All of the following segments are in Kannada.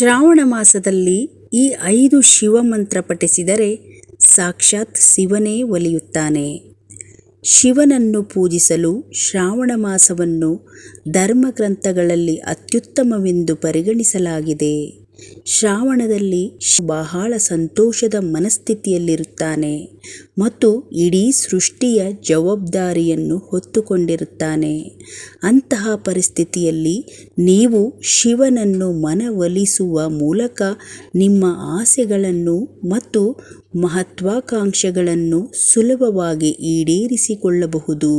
ಶ್ರಾವಣ ಮಾಸದಲ್ಲಿ ಈ ಐದು ಶಿವಮಂತ್ರ ಪಠಿಸಿದರೆ ಸಾಕ್ಷಾತ್ ಶಿವನೇ ಒಲಿಯುತ್ತಾನೆ. ಶಿವನನ್ನು ಪೂಜಿಸಲು ಶ್ರಾವಣ ಮಾಸವನ್ನು ಧರ್ಮಗ್ರಂಥಗಳಲ್ಲಿ ಅತ್ಯುತ್ತಮವೆಂದು ಪರಿಗಣಿಸಲಾಗಿದೆ. ಶ್ರಾವಣದಲ್ಲಿ ಬಹಳ ಸಂತೋಷದ ಮನಸ್ಥಿತಿಯಲ್ಲಿರುತ್ತಾನೆ ಮತ್ತು ಇಡೀ ಸೃಷ್ಟಿಯ ಜವಾಬ್ದಾರಿಯನ್ನು ಹೊತ್ತುಕೊಂಡಿರುತ್ತಾನೆ. ಅಂತಹ ಪರಿಸ್ಥಿತಿಯಲ್ಲಿ ನೀವು ಶಿವನನ್ನು ಮನವೊಲಿಸುವ ಮೂಲಕ ನಿಮ್ಮ ಆಸೆಗಳನ್ನು ಮತ್ತು ಮಹತ್ವಾಕಾಂಕ್ಷೆಗಳನ್ನು ಸುಲಭವಾಗಿ ಈಡೇರಿಸಿಕೊಳ್ಳಬಹುದು.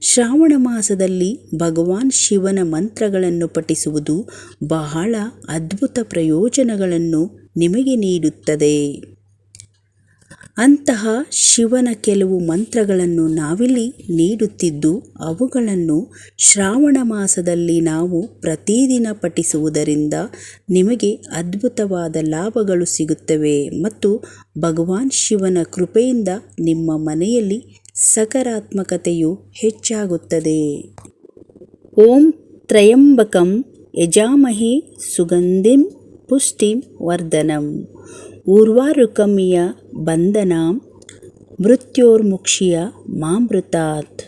ಶ್ರಾವಣ ಮಾಸದಲ್ಲಿ ಭಗವಾನ್ ಶಿವನ ಮಂತ್ರಗಳನ್ನು ಪಠಿಸುವುದು ಬಹಳ ಅದ್ಭುತ ಪ್ರಯೋಜನಗಳನ್ನು ನಿಮಗೆ ನೀಡುತ್ತದೆ. ಅಂತಹ ಶಿವನ ಕೆಲವು ಮಂತ್ರಗಳನ್ನು ನಾವಿಲ್ಲಿ ನೀಡುತ್ತಿದ್ದು, ಅವುಗಳನ್ನು ಶ್ರಾವಣ ಮಾಸದಲ್ಲಿ ನಾವು ಪ್ರತಿದಿನ ಪಠಿಸುವುದರಿಂದ ನಿಮಗೆ ಅದ್ಭುತವಾದ ಲಾಭಗಳು ಸಿಗುತ್ತವೆ ಮತ್ತು ಭಗವಾನ್ ಶಿವನ ಕೃಪೆಯಿಂದ ನಿಮ್ಮ ಮನೆಯಲ್ಲಿ ಸಕಾರಾತ್ಮಕತೆಯು ಹೆಚ್ಚಾಗುತ್ತದೆ. ಓಂ ತ್ರಯಂಬಕಂ ಯಜಾಮಹಿ ಸುಗಂಧಿಂ ಪುಷ್ಟಿಂ ವರ್ಧನಂ. ಊರ್ವಾರುಕಮಿಯ ಬಂಧನಾಂ ಮೃತ್ಯೋರ್ಮುಕ್ಷಿಯ ಮಾಮೃತಾತ್.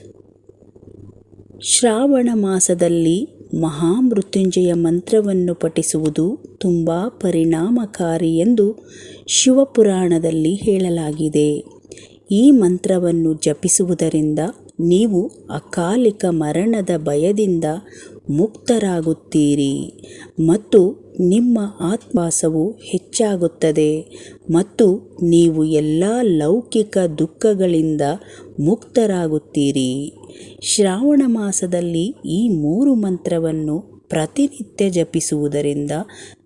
ಶ್ರಾವಣ ಮಾಸದಲ್ಲಿ ಮಹಾಮೃತ್ಯುಂಜಯ ಮಂತ್ರವನ್ನು ಪಠಿಸುವುದು ತುಂಬ ಪರಿಣಾಮಕಾರಿ ಎಂದು ಶಿವಪುರಾಣದಲ್ಲಿ ಹೇಳಲಾಗಿದೆ. ಈ ಮಂತ್ರವನ್ನು ಜಪಿಸುವುದರಿಂದ ನೀವು ಅಕಾಲಿಕ ಮರಣದ ಭಯದಿಂದ ಮುಕ್ತರಾಗುತ್ತೀರಿ ಮತ್ತು ನಿಮ್ಮ ಆತ್ಮಾಸವು ಹೆಚ್ಚಾಗುತ್ತದೆ ಮತ್ತು ನೀವು ಎಲ್ಲ ಲೌಕಿಕ ದುಃಖಗಳಿಂದ ಮುಕ್ತರಾಗುತ್ತೀರಿ. ಶ್ರಾವಣ ಮಾಸದಲ್ಲಿ ಈ ಮೂರು ಮಂತ್ರವನ್ನು ಪ್ರತಿನಿತ್ಯ ಜಪಿಸುವುದರಿಂದ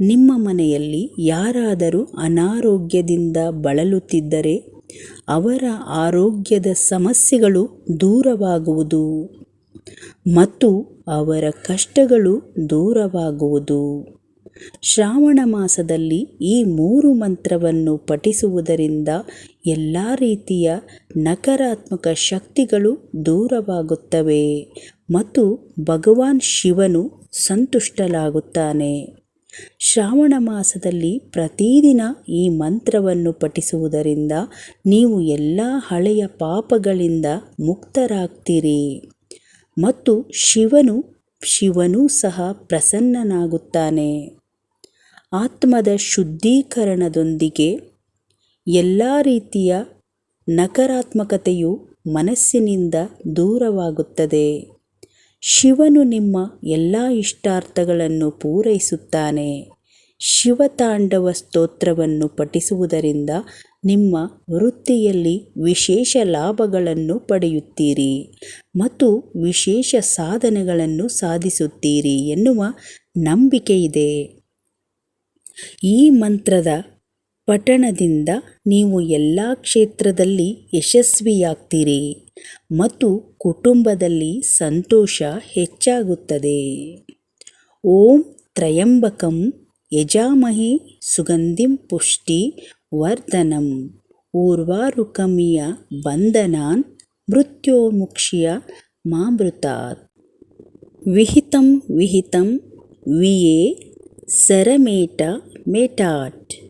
ನಿಮ್ಮ ಮನೆಯಲ್ಲಿ ಯಾರಾದರೂ ಅನಾರೋಗ್ಯದಿಂದ ಬಳಲುತ್ತಿದ್ದರೆ ಅವರ ಆರೋಗ್ಯದ ಸಮಸ್ಯೆಗಳು ದೂರವಾಗುವುದು ಮತ್ತು ಅವರ ಕಷ್ಟಗಳು ದೂರವಾಗುವುದು. ಶ್ರಾವಣ ಮಾಸದಲ್ಲಿ ಈ ಮೂರು ಮಂತ್ರವನ್ನು ಪಠಿಸುವುದರಿಂದ ಎಲ್ಲ ರೀತಿಯ ನಕಾರಾತ್ಮಕ ಶಕ್ತಿಗಳು ದೂರವಾಗುತ್ತವೆ ಮತ್ತು ಭಗವಾನ್ ಶಿವನು ಸಂತುಷ್ಟಲಾಗುತ್ತಾನೆ ಶ್ರಾವಣ ಮಾಸದಲ್ಲಿ ಪ್ರತಿದಿನ ಈ ಮಂತ್ರವನ್ನು ಪಠಿಸುವುದರಿಂದ ನೀವು ಎಲ್ಲ ಹಳೆಯ ಪಾಪಗಳಿಂದ ಮುಕ್ತರಾಗ್ತೀರಿ. ಮತ್ತು ಶಿವನು, ಶಿವನೂ ಸಹ ಪ್ರಸನ್ನನಾಗುತ್ತಾನೆ. ಆತ್ಮದ ಶುದ್ಧೀಕರಣದೊಂದಿಗೆ ಎಲ್ಲ ರೀತಿಯ ನಕಾರಾತ್ಮಕತೆಯು ಮನಸ್ಸಿನಿಂದ ದೂರವಾಗುತ್ತದೆ. ಶಿವನು ನಿಮ್ಮ ಎಲ್ಲ ಇಷ್ಟಾರ್ಥಗಳನ್ನು ಪೂರೈಸುತ್ತಾನೆ. ಶಿವತಾಂಡವ ಸ್ತೋತ್ರವನ್ನು ಪಠಿಸುವುದರಿಂದ ನಿಮ್ಮ ವೃತ್ತಿಯಲ್ಲಿ ವಿಶೇಷ ಲಾಭಗಳನ್ನು ಪಡೆಯುತ್ತೀರಿ ಮತ್ತು ವಿಶೇಷ ಸಾಧನೆಗಳನ್ನು ಸಾಧಿಸುತ್ತೀರಿ ಎನ್ನುವ ನಂಬಿಕೆಯಿದೆ. ಈ ಮಂತ್ರದ ಪಠಣದಿಂದ ನೀವು ಎಲ್ಲ ಕ್ಷೇತ್ರದಲ್ಲಿ ಯಶಸ್ವಿಯಾಗ್ತೀರಿ ಮತ್ತು ಕುಟುಂಬದಲ್ಲಿ ಸಂತೋಷ ಹೆಚ್ಚಾಗುತ್ತದೆ. ಓಂ ತ್ರಯಂಬಕಂ ಯಜಾಮಹಿ ಸುಗಂಧಿಂ ಪುಷ್ಟಿ ವರ್ಧನಂ ಊರ್ವಾರುಕಮಿಯ ಬಂಧನಾನ್ ಮೃತ್ಯೋಮುಕ್ಷಿಯ ಮಾಮೃತಾತ್. ವಿಹಿತಂ ವಿಹಿತಂ ವಿಯೇ ಸರಮೇಟ ಮೇಟಾಟ್.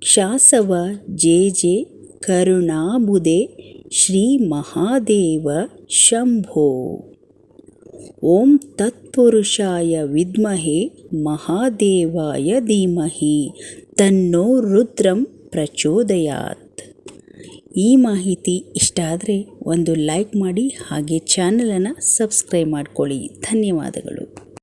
ಕ್ಷಾಸವ ಜೆ ಜೆ ಕರುಣಾಬುದೆ ಶ್ರೀ ಮಹಾದೇವ ಶಂಭೋ. ಓಂ ತತ್ಪುರುಷಾಯ ವಿದ್ಮಹೆ ಮಹಾದೇವಾಯ ಧೀಮಹಿ ತನ್ನೋ ರುದ್ರಂ ಪ್ರಚೋದಯಾತ್. ಈ ಮಾಹಿತಿ ಇಷ್ಟ ಆದರೆ ಒಂದು ಲೈಕ್ ಮಾಡಿ ಹಾಗೆ ಚಾನಲನ್ನು ಸಬ್ಸ್ಕ್ರೈಬ್ ಮಾಡ್ಕೊಳ್ಳಿ. ಧನ್ಯವಾದಗಳು.